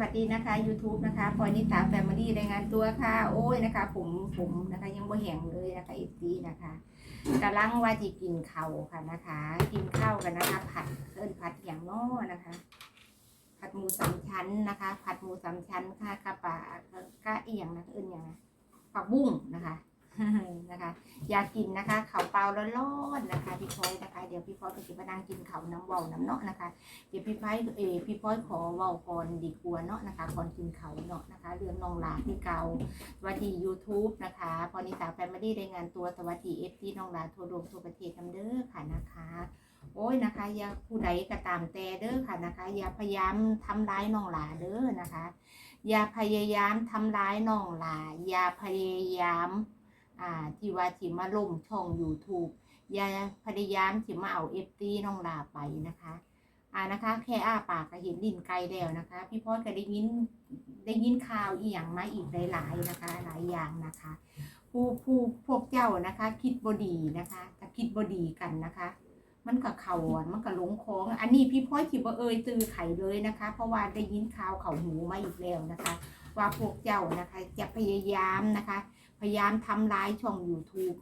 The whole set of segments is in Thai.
วัสดีนะคะ YouTube นะคะพลอยนิสาแฟมิลี่รายงานตัวค่ะ โอ้ยนะคะ ผมผมนะคะ ยังบ่แห้งเลยนะคะอีซีนะคะกำลังว่าจะกินข้าวค่ะนะคะ กินข้าวกันนะคะ ผัดเอิ้นผัดอย่างน้อนะคะ ผัดหมูสามชั้นนะคะ ผัดหมูสามชั้นค่ะกระปะกระเอียงนะเอิ้นอย่างนะผักบุ้งนะคะ นะคะ อยากกินนะคะเขาเปล่าร้อนๆนะคะ พี่พลอยนะคะ เดี๋ยวพี่พลอยไปก็จะมานั่งกินเขาน้ำเบาน้ำเนาะนะคะ เดี๋ยวพี่พลอยเออพี่พลอยขอเว้าก่อนดีกว่าเนาะนะคะก่อนกินข้าเนาะนะคะ เรื่องน้องหลาที่เก่าสวัสดี YouTube นะคะ พอนิสาแฟมิลี่รายงานตัวสวัสดีเอฟซีน้องหลาทั่วโลกทั่วประเทศทำเด้อค่ะนะคะโอ้ยนะคะอย่าผู้ใดก็ตามแต่เด้อค่ะนะคะ อย่าพยายามทำร้ายน้องหลาเด้อนะคะ อย่าพยายามทำร้ายน้องหลา อย่าพยายาม อ่าที่ว่าที่มาล่มช่อง YouTube อย่าพยายามที่มาเอาเอฟซีน้องลาไปนะคะอ่านะคะ แค่อ้าปากก็เห็นดินไกลแล้วนะคะ พี่พอดก็ได้ยินได้ยินข่าวอีหยังมาอีกหลายๆนะคะ หลายอย่างนะคะ ผู้ผู้พวกเจ้านะคะ คิดบดีนะคะถ้าคิดบดีกันนะคะ มันก็เข่าอะมันก็หลงคล้อง อันนี้พี่พ้อยคิดว่าเอ่ยตือไข่เลยนะคะ เพราะว่าได้ยินข่าวเขาหูมาอีกแล้วนะคะ ว่าพวกเจ้านะคะ จะพยายามนะคะ พยายามทำร้ายช่อง YouTube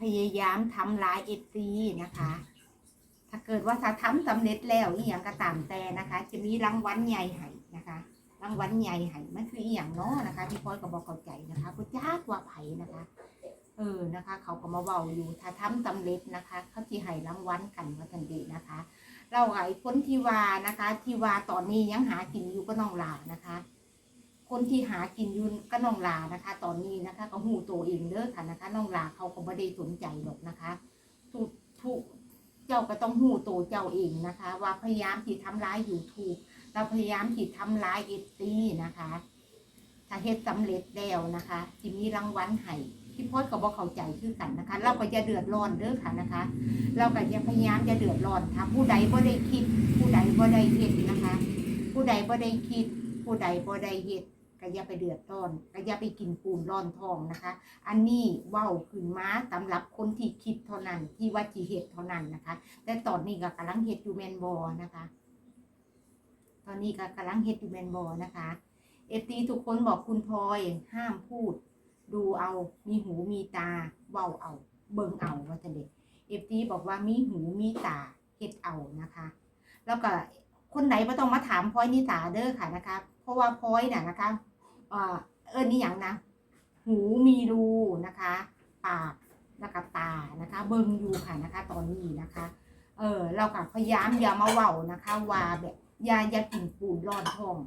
พยายามทำร้ายเอซีนะคะ ถ้าเกิดว่าถ้าทำสำเร็จแล้วอีหยังก็ตามแต่นะคะ จะมีรางวัลใหญ่ให้นะคะรางวัลใหญ่ให้มันคืออีหยังเนาะนะคะพี่พอยก็บอกเข้าใจนะคะพุจ้ากว่าไผ่นะคะ เออนะคะ เขาก็มาเว้าอยู่ถ้าทำสำเร็จนะคะ เขาจะให้รางวัลกันว่าทันดีนะคะ เราไอ้คนที่ว่านะคะที่ว่าตอนนี้ยังหากินอยู่ก็น้องหลานะคะ คนที่หากินอยู่ก็น้องหลานะคะ ตอนนี้นะคะก็หูตัวเองเด้อค่ะนะคะน้องหลาเขาก็ไม่ได้สนใจหรอกนะคะทุกทุกเจ้าก็ต้องหูตัวเจ้าเองนะคะ ว่าพยายามที่ทำร้ายอยู่ถูกเราพยายามที่ทำร้ายเอฟซีนะคะ ถ้าเฮ็ดสำเร็จแล้วนะคะที่มีรางวัลให้ พี่พอดก็บอกเข้าใจคือกันนะคะ เราก็จะเดือดร้อนเด้อค่ะนะคะ เราก็จะพยายามจะเดือดร้อนถ้าผู้ใดบ่ได้คิด ผู้ใดบ่ได้เฮ็ดนะคะ ผู้ใดบ่ได้คิด ผู้ใดบ่ได้เฮ็ดก็อย่าไปเดือดร้อนก็อย่าไปกินปูนร้อนทองนะคะ อันนี้ว้าวขึ้นมาสำหรับคนที่คิดเท่านั้นที่ว่าสิเฮ็ดเท่านั้นนะคะ แต่ตอนนี้ก็กำลังเฮ็ดอยู่แมนบ่นะคะ ตอนนี้ก็กำลังเฮ็ดอยู่แมนบ่นะคะเอฟตีทุกคนบอกคุณพลอยห้ามพูด ดูเอา มีหูมีตาเว้าเอา เบิ่งเอาว่าจะเด็กเอฟตีบอกว่ามีหูมีตาเฮ็ดเอานะคะ แล้วก็คนไหนไม่ต้องมาถามพอยนิสาเด้อค่ะนะคะ เพราะว่าพอยน่ะนะคะเออเอิ้นนี่อย่างนะ หูมีรูนะคะ ปากนะคะตานะคะ เบิ่งอยู่ค่ะนะคะ ตอนนี้นะคะ เออเราก็พยายามอย่ามาเว้านะคะว่าแบบอย่าอย่ากินปูนรอนท้อง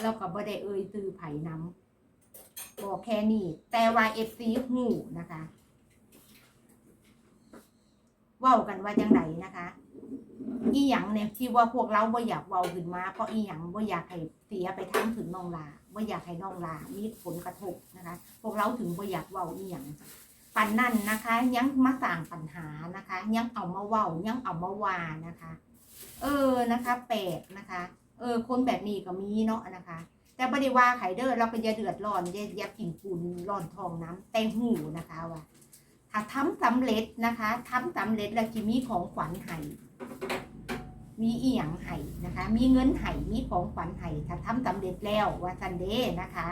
แล้วก็บ่ได้เอ่ยตือไผ่น้ำ บอกแค่นี้ แต่ว่าเอฟซีหูนะคะเว้ากันว่าจังไดนะคะ อีหยังเนี่ยที่ว่าพวกเราบ่อยากเว้าขึ้นมา เพราะอีหยังบ่อยากให้เสียไปทั้งถึงน้องลาบ่อยากให้น้องลามีผลกระทบนะคะ พวกเราถึงบ่อยากเว้าอีหยังปันนั่นนะคะ ยังมาสร้างปัญหานะคะ ยังเอามาเว้ายังเอามาว่านะคะ เออนะคะแปลกนะคะ เออ คนแบบนี้ก็มีเนาะนะคะ แต่ไม่ได้วาไขเด้อเราก็อย่าเดือดร้อนอย่าอย่ากินปูนร้อนทองน้ำแต่หูนะคะว่าถ้าทำสำเร็จนะคะทำสำเร็จแล้วจะมีของขวัญให้มีเอียงให้นะคะ มีเงินให้มีของขวัญให้ถ้าทำสำเร็จแล้วว่าซันเดย์นะคะ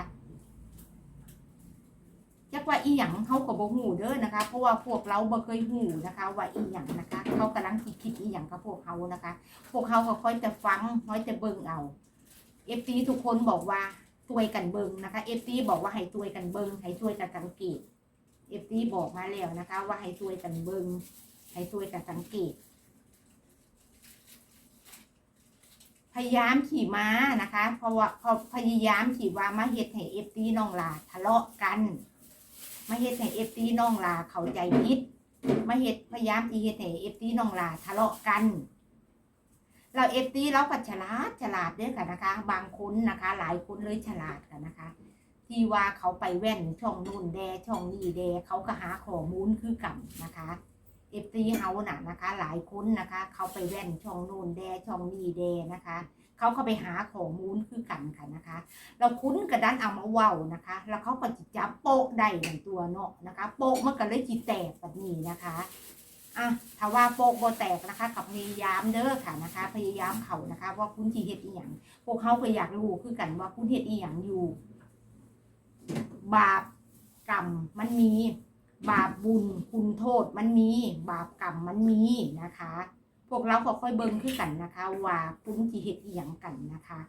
จักว่าอีหยังเขาก็บ่หูเด้อนะคะ เพราะว่าพวกเราบ่เคยหูนะคะ ว่าอีหยังนะคะ เขากำลังคิดคิดอีหยังกับพวกเขานะคะ พวกเขาก็ค่อยจะฟังค่อยจะเบิ่งเอา เอฟซีทุกคนบอกว่าช่วยกันเบิงนะคะเอฟซีบอกว่าให้ช่วยกันเบิงให้ช่วยกันสังเกตเอฟซีบอกมาแล้วนะคะ ว่าให้ช่วยกันเบิงให้ช่วยกันสังเกต พยายามขี่ม้านะคะ เพราะว่าพอพยายามขี่ว่ามาเฮ็ดให้เอฟซีน้องลาทะเลาะกันมาเฮ็ดให้เอฟซีน้องลาเข้าใจผิดมาเฮ็ดพยายามที่เฮ็ดให้เอฟซีน้องลาทะเลาะกัน เราเอฟซีเราก็ฉลาดฉลาดเด้อค่ะนะคะ บางคนนะคะ หลายคนเลยฉลาดค่ะนะคะ ที่ว่าเขาไปแว่นช่องนู่นแดช่องนี่แดเขาก็หาข้อมูลคือกันนะคะเอฟซีเฮาน่ะนะคะ หลายคนนะคะ เขาไปแว่นช่องนู่นแดช่องนี่แดนะคะ เขาก็ไปหาข้อมูลคือกันค่ะนะคะ เราคุ้นกระดันเอามาเว้านะคะ แล้วเขาก็จิจับโปะได้ในตัวเนาะนะคะ โปะมันก็เลยจิแตกแบบนี้นะคะ อะถ้าว่าโปกบ่แตกนะคะกับพยายามเด้อค่ะนะคะ พยายามเขานะคะ ว่าคุณสิเฮ็ดอีหยังพวกเขาก็อยากรู้คือกันว่าคุณเฮ็ดอีหยังอยู่ บาปกรรมมันมี บาปบุญคุณโทษมันมี บาปกรรมมันมีนะคะ พวกเราก็ค่อยเบิ่งคือกันนะคะ ว่าคุณสิเฮ็ดอีหยังกันนะคะ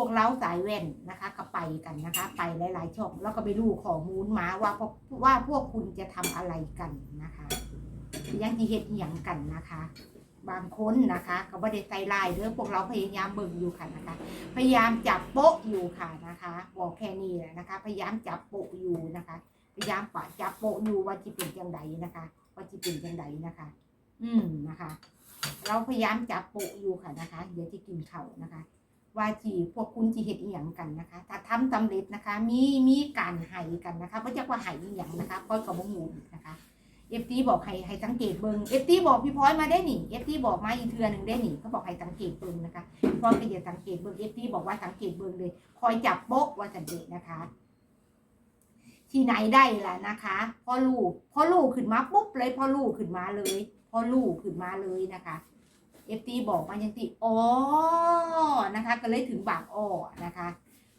วกเราสายแว่นนะคะก็ไปกันนะคะ ไปหลายๆช่องแล้วก็ไปรู้ข้อมูลมาว่าพวกว่าพวกคุณจะทำอะไรกันนะคะยังจีเฮ็ดอหย่างกันนะคะ บางคนนะคะ ก็ไม่ได้ใจลายเด้อพวกเราพยายามเบิ่งอยู่ค่ะนะคะ พยายามจับโป๊ะอยู่ค่ะนะคะบอกแค่นี้แหละนะคะ พยายามจับโป๊ะอยู่นะคะ พยายามปะจับโป๊ะอยู่ว่าจะเป็นจังไดนะคะ ว่าจะเป็นจังไดนะคะ อืมนะคะ เราพยายามจับโป๊ะอยู่ค่ะนะคะ เดี๋ยวจะกินข้านะคะ ว่าจีพวกคุณจีเห็ดอีหยังกันนะคะถ้าทำสำเร็จนะคะ มีมีการไห้กันนะคะเพราะจะว่าไห้อีหยังนะคะพอยกับบ่งูนะคะเอฟตีบอกให้ให้สังเกตเบิงเอฟตีบอกพี่พลอยมาได้หนิเอฟตีบอกมาอีเทือหนึ่งได้หนิเขาบอกให้สังเกตเบิงนะคะพี่พลอยก็อย่าสังเกตเบิงเอฟตีบอกว่าสังเกตเบิงเลย คอยจับโป๊ะว่าสังเกตนะคะ ที่ไหนได้ล่ะนะคะ พอลูกพอลูกขึ้นมาปุ๊บเลย พอลูกขึ้นมาเลย พอลูกขึ้นมาเลยนะคะ เอฟตีบอกมายังตีอ๋อนะคะ ก็เลยถึงบางอ้อนะคะ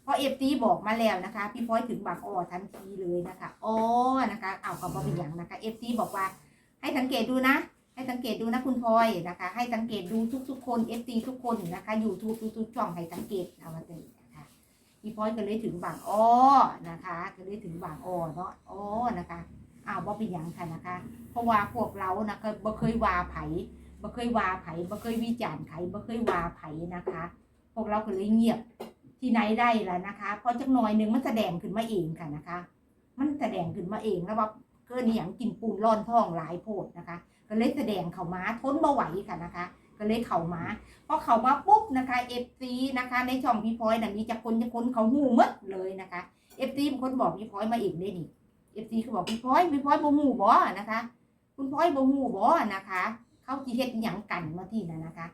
พอเอฟตีบอกมาแล้วนะคะ พี่พลอยถึงบางอ้อทันทีเลยนะคะอ๋อนะคะเอากับบอเป็นอย่างนะคะเอฟตีบอกว่า ให้สังเกตดูนะ ให้สังเกตดูนะคุณพลอยนะคะ ให้สังเกตดูทุกๆคนเอฟตีทุกคนนะคะยูทูบทุกๆช่องให้สังเกตเอามาตีนะคะพี่พลอยก็เลยถึงบางอ้อนะคะ ก็เลยถึงบางอ้อเนาะอ๋อนะคะอ้าวบ่เป็นอย่างค่ะนะคะ เพราะว่าพวกเรานะก็บ่เคยว่าไผ บ่เคยว่าไผบ่เคยวิจารณ์ไผบ่เคยว่าไผนะคะ พวกเราก็เลยเงียบที่ไหนได้ล่ะนะคะพราะจักหน่อยหนึ่งมันแสดงขึ้นมาเองค่ะนะคะ มันแสดงขึ้นมาเองแล้วว่าเกินอย่างกินปูนร่อนท้องหลายโพดนะคะ ก็เลยแสดงเข้ามาทนบ่ไหวค่ะนะคะ ก็เลยเข้ามาพอเข้ามาปุ๊บนะคะเอฟซีนะคะ ในช่องพี่พลอยน่ะมีจักคนจักคนเขาหูมดเลยนะคะเอฟซีเป็นคนบอกพี่พลอยมาเองได้นี่เอฟซีเขาบอกพี่พลอยพี่พลอยบ่หูบ่นะคะ คุณพลอยบ่หูบ่นะคะ เขาจีเฮ็ดอหย่างกันมาที่นั่นนะคะ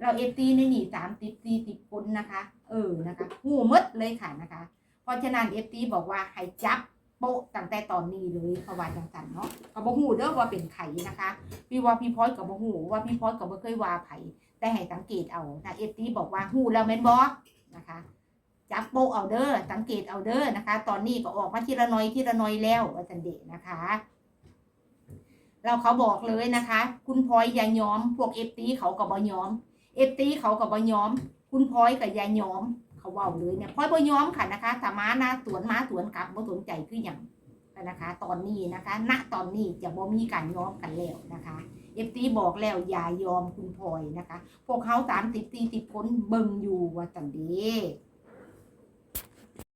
เราเอฟซีในนี่สามสิบสี่สิบคนนะคะ เออนะคะหูมดเลยค่ะนะคะ เพราะฉะนั้นเอฟซีบอกว่าให้จับโป๊ะตั้งแต่ตอนนี้เลยเขาว่าจังสันเนาะเขาบอกหูเด้อว่าเป็นไข่นะคะ พี่ว่าพี่พอยกับบ่หูว่าพี่พอยกับบ่เคยว่าไผ่แต่ให้สังเกตเอานะเอฟซีบอกว่าหูแล้วแม่นบ่นะคะจับโป๊ะเอาเด้อสังเกตเอาเด้อนะคะ ตอนนี้ก็ออกมาทีละน้อยทีละน้อยแล้วว่าจันเดะนะคะ เราเขาบอกเลยนะคะ คุณพลอยอย่ายอม พวกเอฟตีเขากับบอยอมเอฟตีเขากับบอยอม คุณพลอยกับอย่ายอม เขาว่าเลยเนี่ยพลอยบอยอมค่ะนะคะถ้าม้าหน้าสวนม้าสวนกลับบ่สนใจคืออย่างนะคะ ตอนนี้นะคะ ณตอนนี้จะบ่มีการยอมกันแล้วนะคะเอฟตีบอกแล้วอย่ายอมคุณพลอยนะคะ พวกเขาสามสิบสี่สิบคนเบิ่งอยู่ว่าจังดี